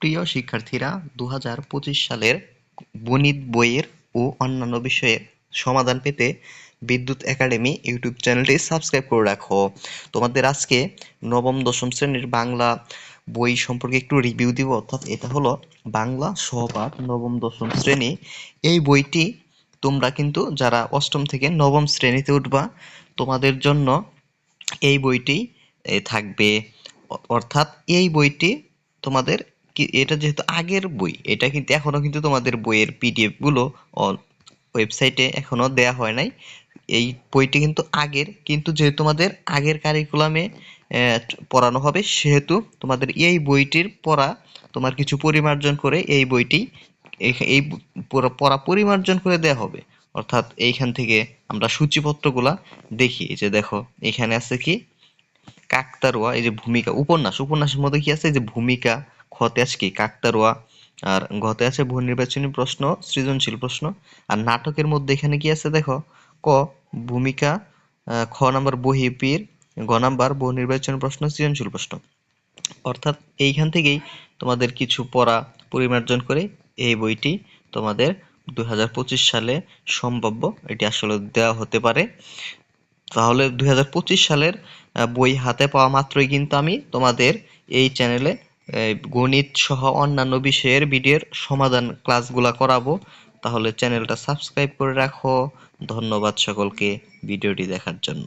প্রিয় শিক্ষার্থীরা দু হাজার পঁচিশ সালের গণিত বইয়ের ও অন্যান্য বিষয়ের সমাধান পেতে বিদ্যুৎ একাডেমি ইউটিউব চ্যানেলটি সাবস্ক্রাইব করে রাখো। তোমাদের আজকে নবম, দশম শ্রেণির বাংলা বই সম্পর্কে একটু রিভিউ দিব, অর্থাৎ এটা হলো বাংলা সহপাঠ নবম, দশম শ্রেণি। এই বইটি তোমরা কিন্তু যারা অষ্টম থেকে নবম শ্রেণীতে উঠবা, তোমাদের জন্য এই বইটি থাকবে। অর্থাৎ এই বইটি তোমাদের এটা যেহেতু আগের বই, এটা কিন্তু এখনও কিন্তু তোমাদের বইয়ের পিডিএফগুলো ওয়েবসাইটে এখনও দেয়া হয় নাই। এই বইটি কিন্তু আগের, কিন্তু যেহেতু তোমাদের আগের কারিকুলামে পড়ানো হবে, সেহেতু তোমাদের এই বইটির পড়া তোমার কিছু পরিমার্জন করে এই বইটি, এই- পড়া পরিমার্জন করে দেয়া হবে। অর্থাৎ এইখান থেকে আমরা সূচিপত্রগুলা দেখি যে দেখো, এখানে আছে কি? কাকতারুয়া, এই যে ভূমিকা, উপন্যাস, উপন্যাসের মধ্যে কি আছে? যে ভূমিকা খতে আছে কি? কাকতারুয়া। আর ঘতে আছে বহু নির্বাচনী প্রশ্ন, সৃজনশীল প্রশ্ন। আর নাটকের মধ্যে এখানে কি আছে দেখো? ক, ভূমিকা খ নাম্বার বহিপীর গ নাম্বার বহু নির্বাচনী প্রশ্ন, সৃজনশীল প্রশ্ন। অর্থাৎ এইখান থেকেই তোমাদের কিছু পড়া পরিমার্জন করে এই বইটি তোমাদের দু হাজার পঁচিশ সালে সম্ভাব্য এটি আসলে দেওয়া হতে পারে। তাহলে দু হাজার পঁচিশ সালের বই হাতে পাওয়া মাত্রই কিন্তু আমি তোমাদের এই চ্যানেলে গণিত সহ অন্যান্য বিষয়ের ভিডিওর সমাধান ক্লাসগুলা করাবো, তাহলে চ্যানেলটা সাবস্ক্রাইব করে রাখো। ধন্যবাদ সকলকে ভিডিওটি দেখার জন্য।